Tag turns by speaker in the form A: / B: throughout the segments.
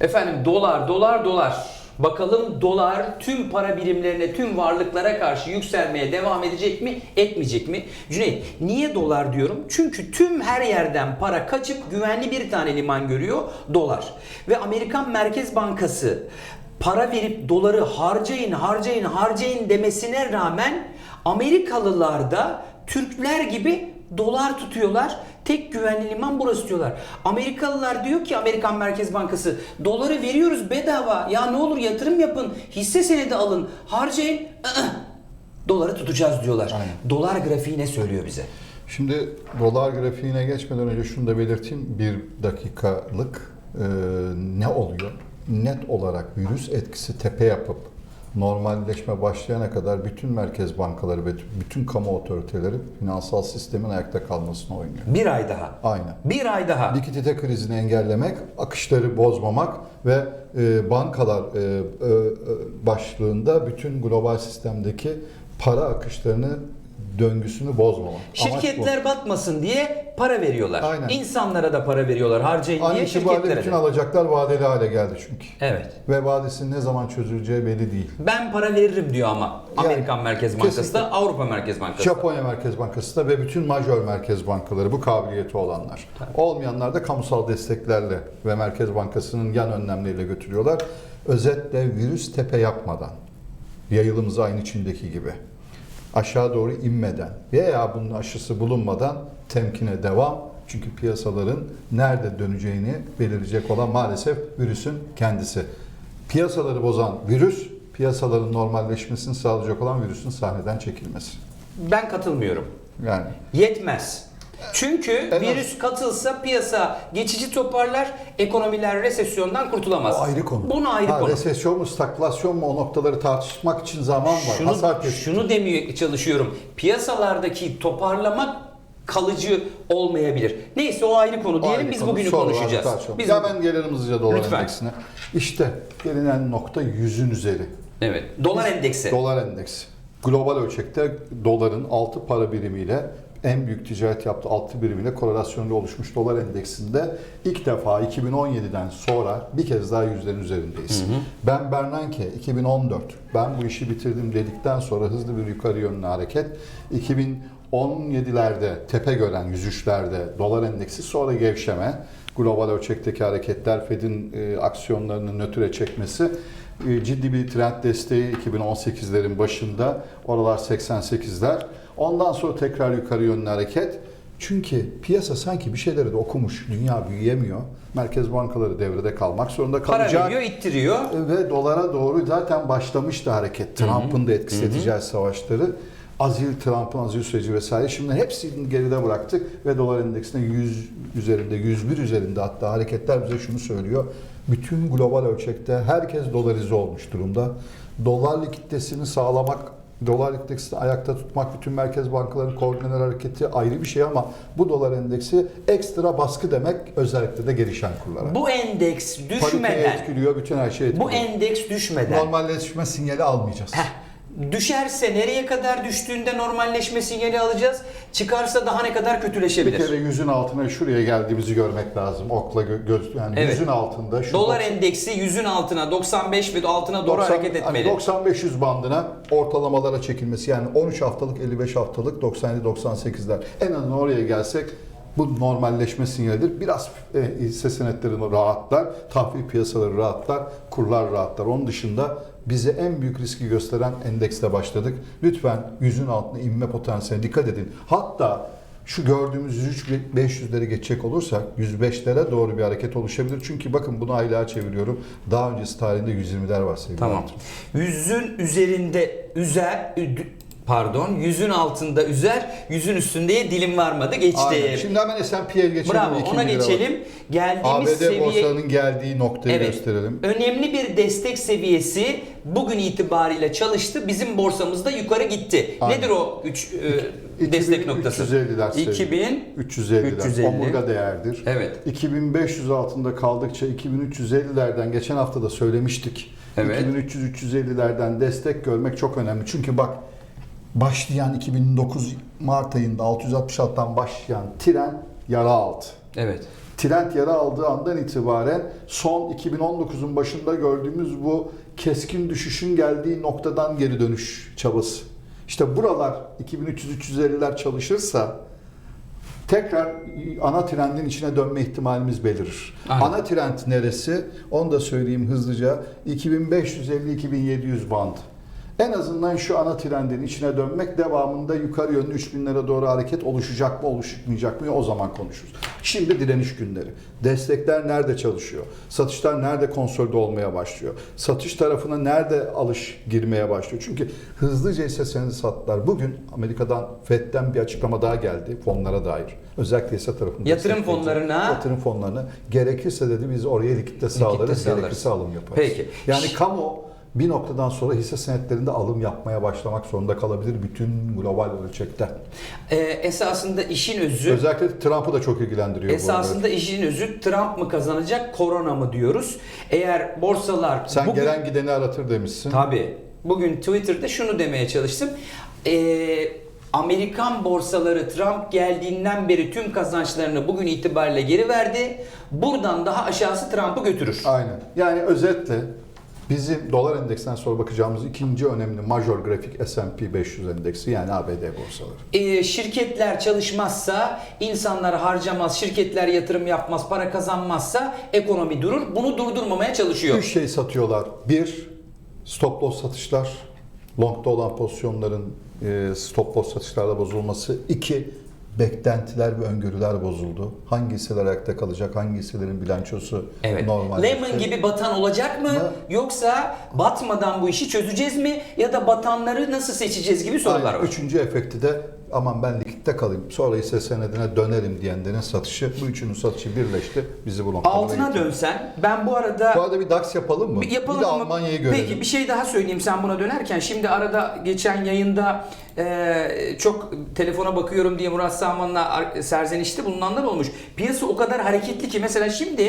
A: Efendim dolar, dolar, dolar. Bakalım dolar tüm para birimlerine, tüm varlıklara karşı yükselmeye devam edecek mi, etmeyecek mi? Cüneyt, niye dolar diyorum? Çünkü tüm her yerden para kaçıp güvenli bir tane liman görüyor, dolar. Ve Amerikan Merkez Bankası para verip doları harcayın, harcayın, harcayın demesine rağmen Amerikalılar da Türkler gibi dolar tutuyorlar. Tek güvenli liman burası diyorlar. Amerikalılar diyor ki Amerikan Merkez Bankası doları veriyoruz bedava. Ya ne olur yatırım yapın. Hisse senedi alın. Harcayın. Doları tutacağız diyorlar.
B: Aynen.
A: Dolar grafiği ne söylüyor bize?
B: Şimdi dolar grafiğine geçmeden önce şunu da belirteyim. Bir dakikalık e, ne oluyor? Net olarak virüs etkisi tepe yapıp normalleşme başlayana kadar bütün merkez bankaları ve bütün kamu otoriteleri finansal sistemin ayakta kalmasına oynuyor.
A: Bir ay daha.
B: Aynen.
A: Bir ay daha.
B: Likidite krizini engellemek, akışları bozmamak ve e, bankalar e, e, e, başlığında bütün global sistemdeki para akışlarını döngüsünü bozmamak.
A: Şirketler batmasın diye para veriyorlar.
B: Aynen.
A: İnsanlara da para veriyorlar. Harcayın
B: An
A: diye şirketlere
B: bütün
A: de.
B: alacaklar vadeli hale geldi çünkü.
A: Evet.
B: Ve vadesinin ne zaman çözüleceği belli değil.
A: Ben para veririm diyor ama
B: Yani,
A: Amerikan Merkez Bankası
B: kesinlikle.
A: da Avrupa Merkez Bankası da.
B: Japonya Merkez Bankası da ve bütün majör merkez bankaları bu kabiliyeti olanlar. Olmayanlar da kamusal desteklerle ve Merkez Bankası'nın yan önlemleriyle götürüyorlar. Özetle virüs tepe yapmadan, yayılımız aynı Çin'deki gibi aşağı doğru inmeden veya bunun aşısı bulunmadan temkine devam. Çünkü piyasaların nerede döneceğini belirleyecek olan maalesef virüsün kendisi. Piyasaları bozan virüs, piyasaların normalleşmesini sağlayacak olan virüsün sahneden çekilmesi.
A: Ben katılmıyorum.
B: Yani
A: Yetmez. Çünkü
B: az-
A: virüs katılsa piyasa geçici toparlar, ekonomiler resesyondan kurtulamaz.
B: o ayrı konu.
A: Bunu ayrı
B: ha,
A: konu.
B: Resesyon mu, stagflasyon mu o noktaları tartışmak için zaman var.
A: Şunu,
B: Hasar
A: şunu demeye çalışıyorum. Piyasalardaki toparlamak kalıcı olmayabilir. Neyse o ayrı konu diyelim
B: Ayrı
A: biz
B: konu.
A: bugünü
B: Sonra
A: konuşacağız. Biz
B: ya ben gelelim hızlıca dolar
A: Lütfen.
B: endeksine. İşte gelinen nokta yüzün üzeri.
A: Evet. Dolar endeksi.
B: Dolar endeksi. Global ölçekte doların 6 para birimiyle en büyük ticaret yaptığı 6 birimiyle korelasyonda oluşmuş dolar endeksinde ilk defa 2017'den sonra bir kez daha yüzlerin üzerindeyiz. Ben Bernanke 2014 ben bu işi bitirdim dedikten sonra hızlı bir yukarı yönlü hareket 2017'lerde tepe gören yüzüşlerde dolar endeksi sonra gevşeme global ölçekteki hareketler Fed'in e, aksiyonlarını nötre çekmesi e, ciddi bir trend desteği 2018'lerin başında oralar 88'ler. Ondan sonra tekrar yukarı yönlü hareket. Çünkü piyasa sanki bir şeyleri de okumuş. Dünya büyüyemiyor. Merkez bankaları devrede kalmak zorunda
A: Para
B: kalacak.
A: veriyor, ittiriyor.
B: Ve dolara doğru zaten başlamıştı hareket. Trump'ın da etkisi edeceği savaşları. Azil, Trump'ın azil süreci vesaire. Şimdi hepsini geride bıraktık ve dolar endeksinde 100 üzerinde, 101 üzerinde hatta hareketler bize şunu söylüyor. Bütün global ölçekte herkes dolarize olmuş durumda. Dolar likiditesini sağlamak, dolar likiditesini ayakta tutmak, bütün merkez bankalarının koordineli hareketi ayrı bir şey ama bu dolar endeksi ekstra baskı demek özellikle de gelişen kurlara.
A: Bu endeks
B: Pariteyi
A: düşmeden,
B: etkiliyor, bütün her şeyi etkiliyor.
A: bu endeks düşmeden
B: Normalleşme sinyali almayacağız.
A: Heh, düşerse nereye kadar düştüğünde normalleşme sinyali alacağız. Çıkarsa daha ne kadar
B: Bir
A: kötüleşebilir.
B: kere yüzün altına şuraya geldiğimizi görmek lazım. Okla gö- göz yani
A: Evet.
B: yüzün altında şu
A: Dolar endeksi yüzün altına 95 ve altına doğru
B: 90
A: hareket
B: hani
A: etmeli.
B: 90-500 bandına ortalamalara çekilmesi yani 13 haftalık 55 haftalık 97-98'ler en azından oraya gelsek bu normalleşme sinyalidir. Biraz e, hisse senetleri rahatlar, tahvil piyasaları rahatlar, kurlar rahatlar. Onun dışında bize en büyük riski gösteren endekste başladık. Lütfen yüzün altına inme potansiyeline dikkat edin. Hatta şu gördüğümüz 103-500'leri geçecek olursak 105'lere doğru bir hareket oluşabilir. Çünkü bakın bunu aylığa çeviriyorum. Daha öncesi tarihinde 120'ler var sevgili
A: Tamam. Yüzün üzerinde üzer pardon yüzün altında üzer yüzün üstünde dilim varmadı geçti.
B: Aynen. Şimdi hemen S&P'ye geçelim.
A: Bravo ona geçelim. Geldiğimiz
B: ABD
A: seviye
B: borsalarının geldiği noktayı
A: Evet.
B: gösterelim.
A: Önemli bir destek seviyesi bugün itibariyle çalıştı. Bizim borsamızda yukarı gitti.
B: Aynen.
A: Nedir o 3 destek noktası?
B: 350'ler sevgili.
A: 2000
B: 350'ler.
A: 350.
B: Omurga değerdir.
A: Evet.
B: 2500 altında kaldıkça 2350'lerden geçen hafta da söylemiştik.
A: Evet.
B: 2300-350'lerden destek görmek çok önemli. Çünkü bak başlayan 2009 Mart ayında 666'dan başlayan tren yara altı.
A: Evet.
B: Trend yara aldığı andan itibaren son 2019'un başında gördüğümüz bu keskin düşüşün geldiği noktadan geri dönüş çabası. İşte buralar 2300-350'ler çalışırsa tekrar ana trendin içine dönme ihtimalimiz belirir.
A: Aynen.
B: Ana trend neresi? Onu da söyleyeyim hızlıca. 2550-2700 band. En azından şu ana trendin içine dönmek devamında yukarı yönlü 3000'lere doğru hareket oluşacak mı oluşmayacak mı o zaman konuşuruz. Şimdi direniş günleri. Destekler nerede çalışıyor? Satışlar nerede konsolide olmaya başlıyor? Satış tarafına nerede alış girmeye başlıyor? Çünkü hızlıca senedi sattılar. Bugün Amerika'dan FED'den bir açıklama daha geldi fonlara dair. Özellikle hisse tarafında.
A: Yatırım fonlarına-
B: Yatırım fonlarına gerekirse dedi biz oraya likitte sağlarız,
A: sağlarız.
B: gerekirse alım yaparız.
A: Peki.
B: Yani kamu bir noktadan sonra hisse senetlerinde alım yapmaya başlamak zorunda kalabilir bütün global ölçekte.
A: Ee, esasında işin özü
B: Özellikle Trump'ı da çok ilgilendiriyor bu
A: esasında işin özü Trump mı kazanacak, korona mı diyoruz. Eğer borsalar.
B: Sen
A: bugün
B: gelen gideni aratır demişsin.
A: Tabii. Bugün Twitter'da şunu demeye çalıştım. Ee, Amerikan borsaları Trump geldiğinden beri tüm kazançlarını bugün itibariyle geri verdi. Buradan daha aşağısı Trump'ı götürür.
B: Aynen. Yani özetle bizim dolar endeksten sonra bakacağımız ikinci önemli major grafik S&P 500 endeksi yani ABD borsaları.
A: Ee, şirketler çalışmazsa, insanlar harcamaz, şirketler yatırım yapmaz, para kazanmazsa ekonomi durur. Bunu durdurmamaya çalışıyor.
B: Üç şey satıyorlar. Bir, stop loss satışlar. Long'da olan pozisyonların e, stop loss satışlarla bozulması. İki, beklentiler ve öngörüler bozuldu. Hangi hisseler ayakta kalacak, hangi hisselerin bilançosu
A: Evet.
B: normal.
A: Lemon gibi batan olacak mı?
B: Ne?
A: Yoksa batmadan bu işi çözeceğiz mi? Ya da batanları nasıl seçeceğiz gibi sorular
B: Aynen.
A: var.
B: Üçüncü efekti de aman ben likitte kalayım sonra hisse senedine dönerim diyenlerin satışı. Bu üçünün satışı birleşti. Bizi bu noktalara
A: Altına
B: getirdi.
A: dönsen ben bu arada
B: Bu arada bir DAX yapalım mı?
A: Bir yapalım
B: de
A: ama-
B: Almanya'yı görelim.
A: Peki bir şey daha söyleyeyim sen buna dönerken. Şimdi arada geçen yayında e, çok telefona bakıyorum diye Murat Salman'la ar- serzenişte bulunanlar olmuş. Piyasa o kadar hareketli ki mesela şimdi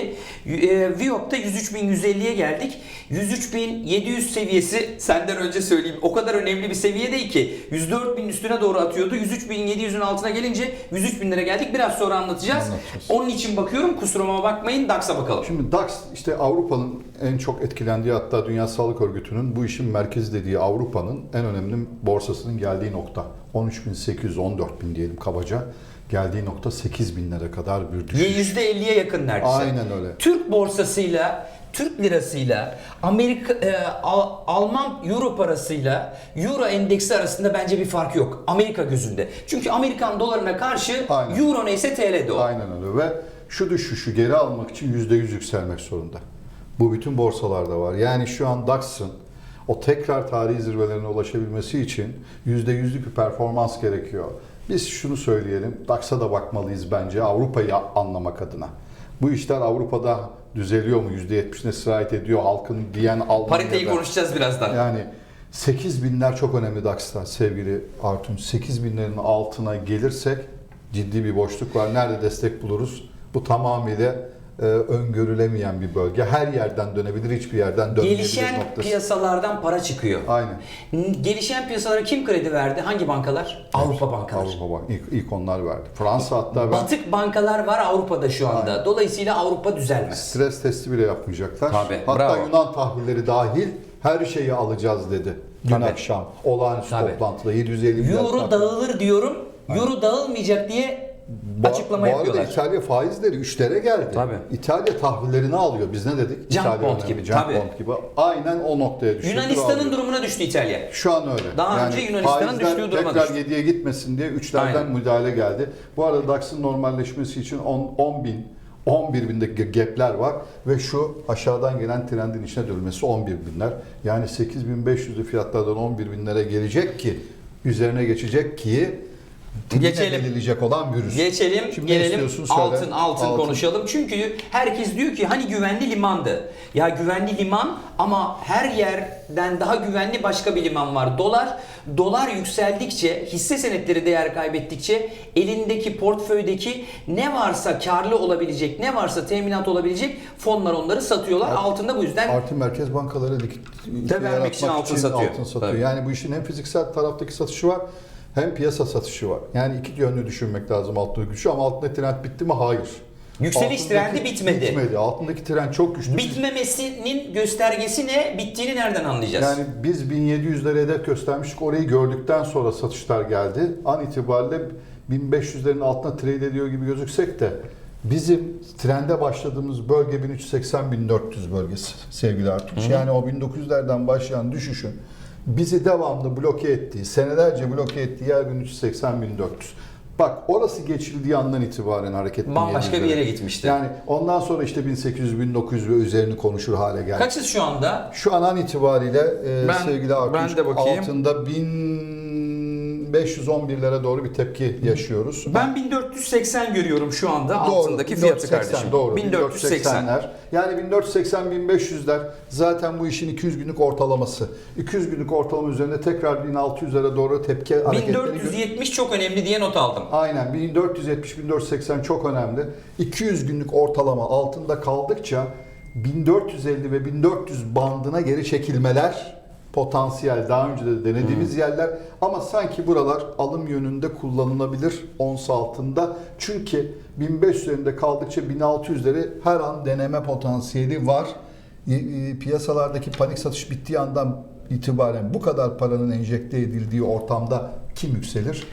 A: e, Viyop'ta 103.150'ye geldik. 103.700 seviyesi senden önce söyleyeyim. O kadar önemli bir seviye değil ki. 104.000 üstüne doğru atıyordu. 103.700'ün altına gelince 103.000'lere geldik. Biraz sonra anlatacağız.
B: Anlatacağız.
A: Onun için bakıyorum. Kusuruma bakmayın. DAX'a bakalım.
B: Şimdi DAX işte Avrupa'nın en çok etkilendiği hatta Dünya Sağlık Örgütü'nün bu işin merkezi dediği Avrupa'nın en önemli borsasının geldiği nokta. 13.800-14.000 diyelim kabaca. Geldiği nokta 8.000'lere kadar bir düşüş.
A: %50'ye yakın neredeyse.
B: Aynen öyle.
A: Türk borsasıyla, Türk lirasıyla, Amerika, e, Al- Alman euro parasıyla euro endeksi arasında bence bir fark yok. Amerika gözünde. Çünkü Amerikan dolarına karşı
B: Aynen.
A: euro neyse TL'de o.
B: Aynen öyle ve şu düşüşü geri almak için %100 yükselmek zorunda. Bu bütün borsalarda var. Yani şu an DAX'ın o tekrar tarihi zirvelerine ulaşabilmesi için %100'lük bir performans gerekiyor. Biz şunu söyleyelim, DAX'a da bakmalıyız bence Avrupa'yı anlamak adına. Bu işler Avrupa'da düzeliyor mu? %70'ine sirayet ediyor halkın diyen Almanya'da.
A: Pariteyi konuşacağız birazdan.
B: Yani 8 binler çok önemli DAX'ta sevgili Artun. 8 binlerin altına gelirsek ciddi bir boşluk var. Nerede destek buluruz? Bu tamamıyla e, öngörülemeyen bir bölge. Her yerden dönebilir, hiçbir yerden dönmeyebilir
A: Gelişen
B: noktası.
A: piyasalardan para çıkıyor.
B: Aynen.
A: Gelişen piyasalara kim kredi verdi? Hangi bankalar? Avrupa bankaları.
B: Avrupa Bank. İlk, ilk onlar verdi. Fransa hatta ben
A: Batık bankalar var Avrupa'da şu anda.
B: Aynen.
A: Dolayısıyla Avrupa düzelmez.
B: stres testi bile yapmayacaklar.
A: Tabii,
B: Hatta
A: bravo.
B: Yunan tahvilleri dahil her şeyi alacağız dedi. Dün
A: Tabii.
B: akşam olağanüstü
A: Tabii.
B: toplantıda 750 milyar
A: Euro dağılır diyorum. Euro dağılmayacak diye
B: Bu-
A: açıklama
B: bu
A: yapıyorlar.
B: arada İtalya faizleri 3'lere geldi.
A: Tabii.
B: İtalya tahvillerini alıyor. Biz ne dedik?
A: Junk
B: İtalya
A: bond
B: önemli.
A: gibi,
B: Junk
A: tabii.
B: bond gibi. Aynen o noktaya düşürdü.
A: Yunanistan'ın
B: alıyor.
A: durumuna düştü İtalya.
B: Şu an öyle.
A: Daha önce Yunanistan'ın
B: faizler
A: düştüğü duruma
B: tekrar
A: düştü.
B: 7'ye gitmesin diye 3'lerden
A: Aynen.
B: müdahale geldi. Bu arada DAX'ın normalleşmesi için 10, 10 bin 11 binde ge- gapler var ve şu aşağıdan gelen trendin içine dönmesi 11 binler. Yani 8500'lü fiyatlardan 11 binlere gelecek ki üzerine geçecek ki
A: Geçelim.
B: yine belirleyecek olan virüs.
A: Geçelim,
B: Şimdi
A: gelelim?
B: Söyle.
A: altın, altın konuşalım. Çünkü herkes diyor ki hani güvenli limandı. Ya güvenli liman ama her yerden daha güvenli başka bir liman var. Dolar, dolar yükseldikçe, hisse senetleri değer kaybettikçe elindeki portföydeki ne varsa karlı olabilecek, ne varsa teminat olabilecek fonlar onları satıyorlar.
B: Art-
A: Altında bu yüzden
B: Artı merkez bankaları likit
A: Tabii, vermek için
B: yaratmak
A: altın satıyor.
B: altın satıyor.
A: Tabii.
B: Yani bu işin hem fiziksel taraftaki satışı var hem piyasa satışı var. Yani iki yönlü düşünmek lazım altın gücü ama altında trend bitti mi? Hayır.
A: Yükseliş
B: Altındaki-
A: trendi bitmedi.
B: Bitmedi. Altındaki tren çok güçlü.
A: Bitmemesinin göstergesi ne? Bittiğini nereden anlayacağız?
B: Yani biz 1700'lere hedef göstermiştik. Orayı gördükten sonra satışlar geldi. An itibariyle 1500'lerin altına trade ediyor gibi gözüksek de bizim trende başladığımız bölge 1380-1400 bölgesi sevgili Artunç. Yani o 1900'lerden başlayan düşüşün bizi devamlı bloke ettiği, senelerce bloke ettiği yer 1380-1400. Bak orası geçildiği andan itibaren hareket
A: Bambaşka bir yere gitmişti.
B: Yani ondan sonra işte 1800-1900 ve üzerini konuşur hale geldi.
A: Kaçız şu anda?
B: Şu an itibariyle e,
A: Ben-
B: sevgili Artunç
A: ben de bakayım.
B: altında 1511'lere doğru bir tepki yaşıyoruz.
A: Ben 1480 görüyorum şu anda
B: Doğru,
A: altındaki fiyatı
B: 1480,
A: kardeşim.
B: Doğru.
A: 1480.
B: 1480'ler. Yani 1480-1500'ler zaten bu işin 200 günlük ortalaması. 200 günlük ortalama üzerinde tekrar 1600'lere doğru tepki hareketleri gö-
A: 1470 çok önemli diye not aldım.
B: Aynen 1470-1480 çok önemli. 200 günlük ortalama altında kaldıkça 1450 ve 1400 bandına geri çekilmeler potansiyel daha önce de denediğimiz yerler ama sanki buralar alım yönünde kullanılabilir ons altında. Çünkü 1500 üzerinde kaldıkça 1600'leri her an deneme potansiyeli var. E, e, Piyasalardaki panik satış bittiği andan itibaren bu kadar paranın enjekte edildiği ortamda kim yükselir?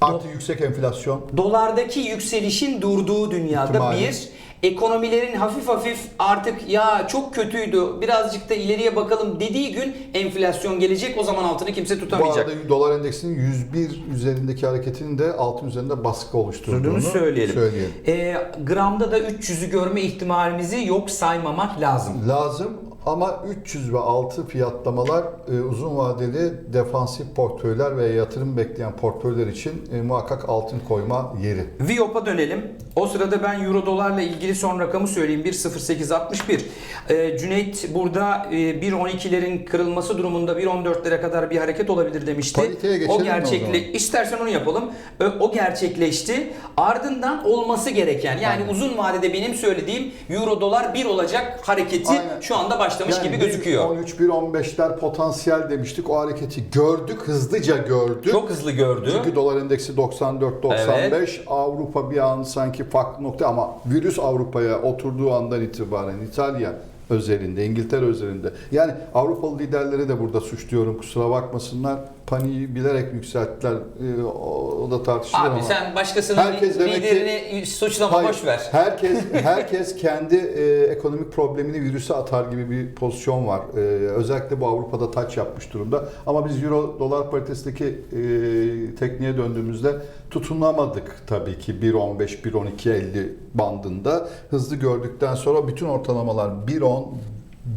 B: Artı yüksek enflasyon.
A: Dolardaki yükselişin durduğu dünyada
B: İhtimali.
A: bir ekonomilerin hafif hafif artık ya çok kötüydü birazcık da ileriye bakalım dediği gün enflasyon gelecek o zaman altını kimse
B: Bu
A: tutamayacak.
B: arada dolar endeksinin 101 üzerindeki hareketinin de altın üzerinde baskı oluşturduğunu
A: söyleyelim.
B: söyleyelim.
A: Ee, gramda da 300'ü görme ihtimalimizi yok saymamak lazım.
B: Lazım ama 300 ve altı fiyatlamalar e, uzun vadeli defansif portföyler ve yatırım bekleyen portföyler için e, muhakkak altın koyma yeri.
A: Viyop'a dönelim. O sırada ben euro dolarla ilgili son rakamı söyleyeyim. 1.0861. Ee, Cüneyt burada e, 1.12'lerin kırılması durumunda 1.14'lere kadar bir hareket olabilir demişti. O
B: o
A: gerçekle
B: zaman?
A: istersen onu yapalım. Ö- O gerçekleşti. Ardından olması gereken yani
B: Aynen.
A: uzun vadede benim söylediğim euro dolar 1 olacak hareketi
B: Aynen.
A: şu anda başlamış
B: Yani
A: gibi gözüküyor.
B: 13 1.15'ler potansiyel demiştik. O hareketi gördük, hızlıca gördük.
A: Çok hızlı gördü.
B: Çünkü dolar endeksi 94-95. Avrupa bir an sanki farklı nokta ama virüs Avrupa'ya oturduğu andan itibaren İtalya özelinde, İngiltere özelinde. Yani Avrupalı liderleri de burada suçluyorum kusura bakmasınlar. Paniği bilerek yükselttiler. Ee, o da tartışılır
A: Abi
B: ama.
A: sen başkasının
B: Herkes demek ki-
A: liderini suçlama
B: Hayır,
A: boş ver.
B: Herkes herkes kendi e, ekonomik problemini virüse atar gibi bir pozisyon var. E, özellikle bu Avrupa'da taç yapmış durumda. Ama biz euro dolar paritesindeki e, tekniğe döndüğümüzde tutunamadık tabii ki 1.15 1.12.50 bandında. Hızlı gördükten sonra bütün ortalamalar 1.10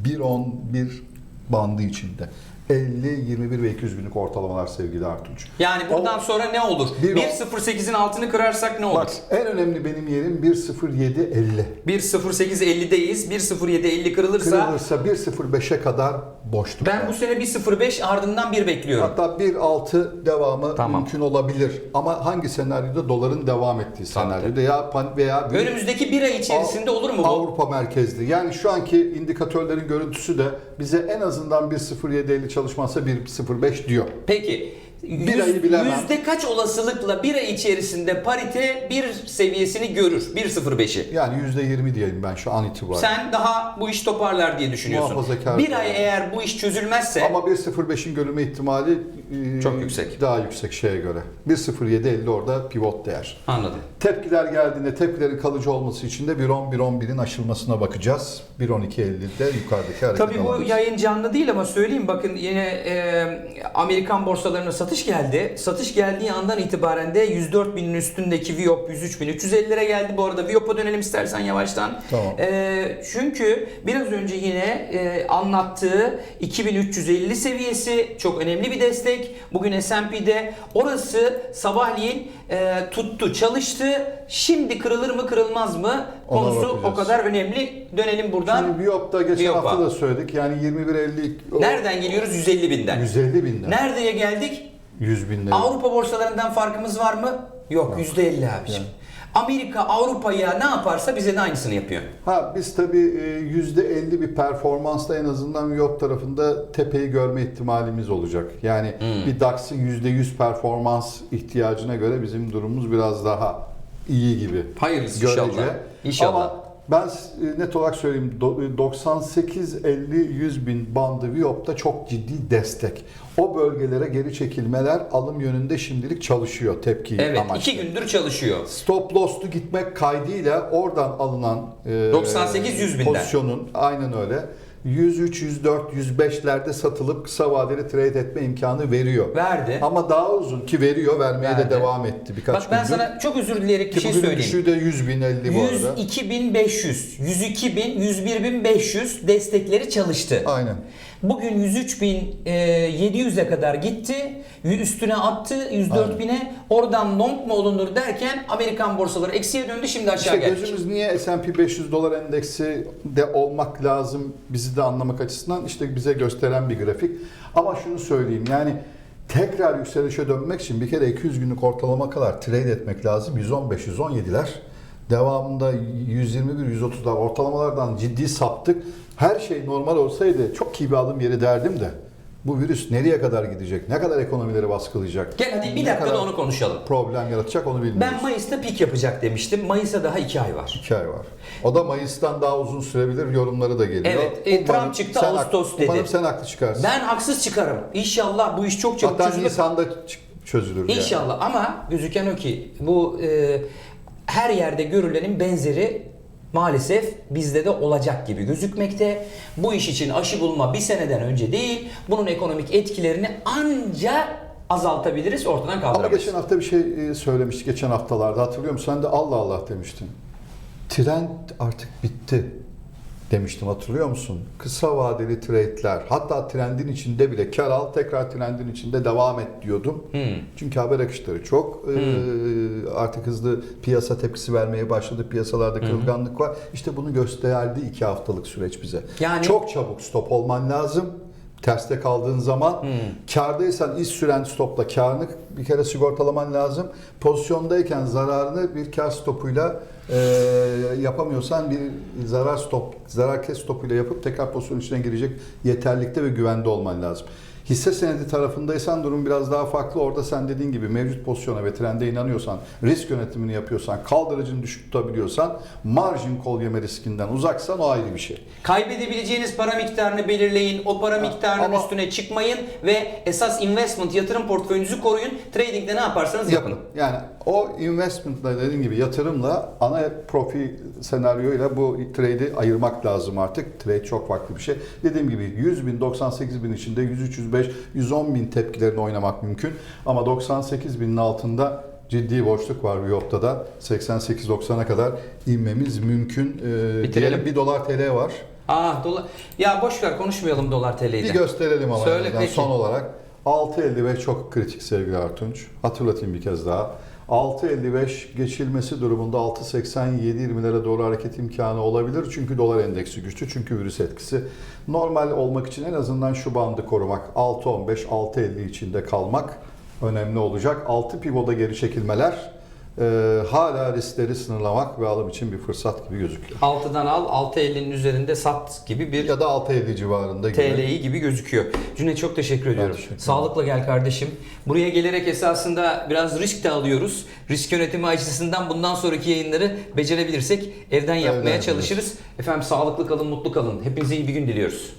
B: 1.11 bandı içinde. 50, 21 ve 200 günlük ortalamalar sevgili Artunç.
A: Yani buradan sonra ne olur?
B: Bir o-
A: 1.08'in altını kırarsak ne olur?
B: Bak en önemli benim yerim 1.07.50.
A: 1.08.50'deyiz. 1.07.50 kırılırsa
B: Kırılırsa 1.05'e kadar boşluk
A: ben bu sene 1.05 ardından 1 bekliyorum.
B: Hatta 1.6 devamı
A: Tamam.
B: mümkün olabilir. Ama hangi senaryoda doların devam ettiği senaryoda ya pan veya bir
A: Önümüzdeki bir ay içerisinde olur mu bu?
B: Avrupa merkezli. Yani şu anki indikatörlerin görüntüsü de bize en azından 1.07.50 çalışmazsa 1.05 diyor.
A: Peki
B: Bir ayı bilemem.
A: yüzde kaç olasılıkla bir ay içerisinde parite bir seviyesini görür? 1.05'i.
B: Yani %20 diyelim ben şu an itibariyle.
A: Sen daha bu iş toparlar diye düşünüyorsun.
B: Muhafazakar
A: Bir ay eğer bu iş çözülmezse
B: Ama 1.05'in görülme ihtimali
A: Çok yüksek.
B: Daha yüksek şeye göre. 1.07.50 orada pivot değer.
A: anladım.
B: Tepkiler geldiğinde tepkilerin kalıcı olması için de 1.10 1.11'in aşılmasına bakacağız. 1.12.50'de yukarıdaki hareket
A: Tabii bu yayın canlı değil ama söyleyeyim bakın yine e, Amerikan borsalarına satış geldi. Satış geldiği andan itibaren de 104 binin üstündeki Viop 103 bin 350'lere geldi. Bu arada Viop'a dönelim istersen yavaştan.
B: Tamam.
A: E, çünkü biraz önce yine e, anlattığı 2350 seviyesi çok önemli bir destek. Bugün S&P'de orası sabahleyin e, tuttu, çalıştı. Şimdi kırılır mı kırılmaz mı
B: Ona
A: konusu o kadar önemli. Dönelim buradan.
B: Şimdi Biop'ta geçen
A: Biop'a.
B: hafta da söyledik. Yani 21.50 o-
A: Nereden geliyoruz? 150 binden.
B: 150 binden.
A: Nereye geldik?
B: 100 binden.
A: Avrupa borsalarından farkımız var mı? Yok, yüzde 50 abiciğim.
B: Yani.
A: Amerika Avrupa'ya ne yaparsa bize de aynısını yapıyor.
B: Ha biz tabii e, %50 bir performansla en azından Biop tarafında tepeyi görme ihtimalimiz olacak. Yani
A: Hmm.
B: bir DAX'ın %100 performans ihtiyacına göre bizim durumumuz biraz daha iyi gibi.
A: Hayırlısı
B: görece.
A: inşallah. İnşallah.
B: Ama ben e, net olarak söyleyeyim do- 98 50 100 bin bandı Viyop'ta çok ciddi destek. O bölgelere geri çekilmeler alım yönünde şimdilik çalışıyor tepki
A: Evet
B: amaçlı.
A: iki gündür çalışıyor.
B: Stop loss'lu gitmek kaydıyla oradan alınan e,
A: 98-100 binden.
B: pozisyonun aynen öyle 103, 104, 105'lerde satılıp kısa vadeli trade etme imkanı veriyor.
A: Verdi.
B: Ama daha uzun ki veriyor vermeye
A: Verdi.
B: de devam etti birkaç
A: Bak ben
B: gündür.
A: sana çok özür dileyerek bir şey söyleyeyim.
B: düşüğü de 100 bin 50 bu arada.
A: 102.500, 102.000, 101.500 destekleri çalıştı.
B: Aynen.
A: Bugün 103.700'e kadar gitti. Üstüne attı 104.000'e. Oradan long mu olunur derken Amerikan borsaları eksiye döndü şimdi aşağı
B: İşte
A: geldi.
B: gözümüz niye S&P 500 dolar endeksi de olmak lazım bizi de anlamak açısından işte bize gösteren bir grafik. Ama şunu söyleyeyim yani tekrar yükselişe dönmek için bir kere 200 günlük ortalama kadar trade etmek lazım. 115-117'ler. Devamında 121-130'lar ortalamalardan ciddi saptık. Her şey normal olsaydı çok iyi bir yeri derdim de. Bu virüs nereye kadar gidecek? Ne kadar ekonomileri baskılayacak?
A: Gel hadi bir
B: ne
A: dakikada
B: kadar
A: onu konuşalım.
B: problem yaratacak onu bilmiyoruz.
A: Ben Mayıs'ta pik yapacak demiştim. Mayıs'a daha 2 ay var.
B: İki ay var. O da Mayıs'tan daha uzun sürebilir yorumları da geliyor.
A: Evet, e, Trump çıktı, Ağustos dedi.
B: Umarım sen haklı çıkarsın.
A: Ben haksız çıkarım. İnşallah bu iş çok çabuk
B: Hatta
A: çözülür.
B: Nisan'da çözülür. yani.
A: İnşallah ama gözüken o ki bu e, her yerde görülenin benzeri maalesef bizde de olacak gibi gözükmekte. Bu iş için aşı bulma bir seneden önce değil. Bunun ekonomik etkilerini anca azaltabiliriz, ortadan
B: Ama
A: kaldıramayız.
B: geçen hafta bir şey e, söylemiştik geçen haftalarda hatırlıyor musun? Sen de Allah Allah demiştin. Trend artık bitti demiştim hatırlıyor musun? Kısa vadeli trade'ler hatta trendin içinde bile kar al tekrar trendin içinde devam et diyordum.
A: Hmm.
B: Çünkü haber akışları çok e, artık hızlı piyasa tepkisi vermeye başladı. Piyasalarda kırılganlık var. İşte bunu gösterdi iki haftalık süreç bize.
A: Yani-
B: çok çabuk stop olman lazım. Terste kaldığın zaman
A: Hmm.
B: kardaysan iz süren stopla karını bir kere sigortalaman lazım. Pozisyondayken zararını bir kar stopuyla e, yapamıyorsan bir zarar stop, zarar kes stopuyla yapıp tekrar pozisyon içine girecek yeterlikte ve güvende olman lazım. Hisse senedi tarafındaysan durum biraz daha farklı. Orada sen dediğin gibi mevcut pozisyona ve trende inanıyorsan, risk yönetimini yapıyorsan, kaldırıcını düşük tutabiliyorsan, margin kol yeme riskinden uzaksan o ayrı bir şey.
A: Kaybedebileceğiniz para miktarını belirleyin. O para miktarının
B: ama-
A: üstüne çıkmayın ve esas investment yatırım portföyünüzü koruyun. Trading'de ne yaparsanız yapın.
B: Yani o investment'la dediğim gibi yatırımla ana profi senaryoyla bu trade'i ayırmak lazım artık. Trade çok farklı bir şey. Dediğim gibi 100 bin, 98 bin içinde 103, 105, 110 bin tepkilerini oynamak mümkün. Ama 98 binin altında ciddi boşluk var Viyop'ta da. 88-90'a kadar inmemiz mümkün. Ee, diyelim 1 dolar TL var.
A: Ah dolar. Ya boş ver konuşmayalım dolar TL'yi
B: Bir gösterelim ama
A: Söyle peki.
B: son olarak. 6.55 çok kritik sevgili Artunç. Hatırlatayım bir kez daha. 6.55 geçilmesi durumunda 6.87-20'lere doğru hareket imkanı olabilir. Çünkü dolar endeksi güçlü. Çünkü virüs etkisi. Normal olmak için en azından şu bandı korumak. 6.15, 6.50 içinde kalmak önemli olacak. 6 pivoda geri çekilmeler e, hala riskleri sınırlamak ve alım için bir fırsat gibi gözüküyor.
A: 6'dan al, 6.50'nin üzerinde sat gibi bir
B: Ya da 6.50 civarında.
A: TL'yi gibi gözüküyor. Cüneyt çok teşekkür ediyorum.
B: teşekkür.
A: Sağlıkla gel kardeşim. Buraya gelerek esasında biraz risk de alıyoruz. Risk yönetimi açısından bundan sonraki yayınları becerebilirsek evden yapmaya
B: yapıyoruz.
A: çalışırız. Efendim sağlıklı kalın, mutlu kalın. Hepinize iyi bir gün diliyoruz.